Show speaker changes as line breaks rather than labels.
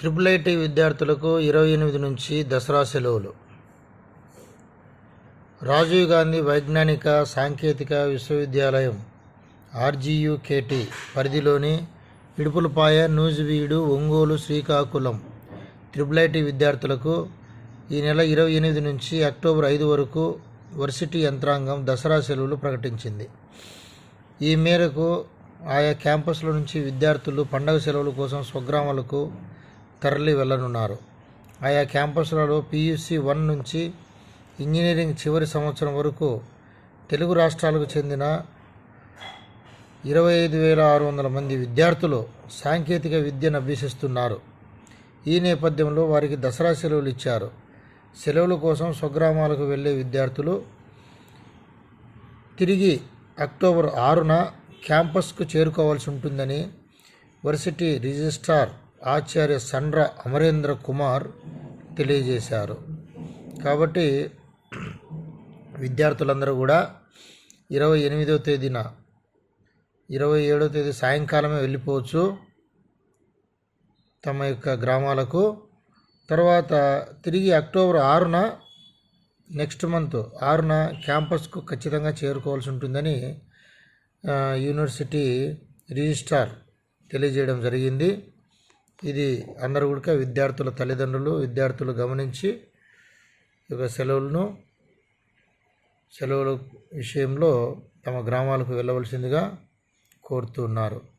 Triple IT విద్యార్థులకు ఇరవై ఎనిమిది నుంచి దసరా సెలవులు. రాజీవ్ గాంధీ వైజ్ఞానిక సాంకేతిక విశ్వవిద్యాలయం ఆర్జీయుకేటి పరిధిలోని ఇడుపులపాయ నూజివీడు ఒంగోలు శ్రీకాకుళం ట్రిపుల్ ఐటీ విద్యార్థులకు ఈ నెల ఇరవై ఎనిమిది నుంచి అక్టోబర్ ఐదు వరకు వర్సిటీ యంత్రాంగం దసరా సెలవులు ప్రకటించింది. ఈ మేరకు ఆయా క్యాంపస్ల నుంచి విద్యార్థులు పండగ సెలవుల కోసం స్వగ్రామాలకు తరలి వెళ్ళనున్నారు. ఆయా క్యాంపస్లలో పీయూసీ వన్ నుంచి ఇంజనీరింగ్ చివరి సంవత్సరం వరకు తెలుగు రాష్ట్రాలకు చెందిన ఇరవై ఐదు వేల ఆరు వందల మంది విద్యార్థులు సాంకేతిక విద్యను అభ్యసిస్తున్నారు. ఈ నేపథ్యంలో వారికి దసరా సెలవులు ఇచ్చారు. సెలవుల కోసం స్వగ్రామాలకు వెళ్ళే విద్యార్థులు తిరిగి అక్టోబర్ ఆరున క్యాంపస్కు చేరుకోవాల్సి ఉంటుందని వర్సిటీ రిజిస్ట్రార్ ఆచార్య సండ్ర అమరేంద్ర కుమార్ తెలియజేశారు. కాబట్టి విద్యార్థులందరూ కూడా ఇరవై ఎనిమిదవ తేదీన ఇరవై ఏడవ తేదీ సాయంకాలమే వెళ్ళిపోవచ్చు తమ యొక్క గ్రామాలకు. తర్వాత తిరిగి అక్టోబర్ ఆరున నెక్స్ట్ మంత్ ఆరున క్యాంపస్కు ఖచ్చితంగా చేరుకోవాల్సి ఉంటుందని యూనివర్సిటీ రిజిస్ట్రార్ తెలియజేయడం జరిగింది. ఇది అందరు కూడా విద్యార్థుల తల్లిదండ్రులు విద్యార్థులు గమనించి ఈ యొక్క సెలవులను సెలవుల విషయంలో తమ గ్రామాలకు వెళ్ళవలసిందిగా కోరుతున్నారు.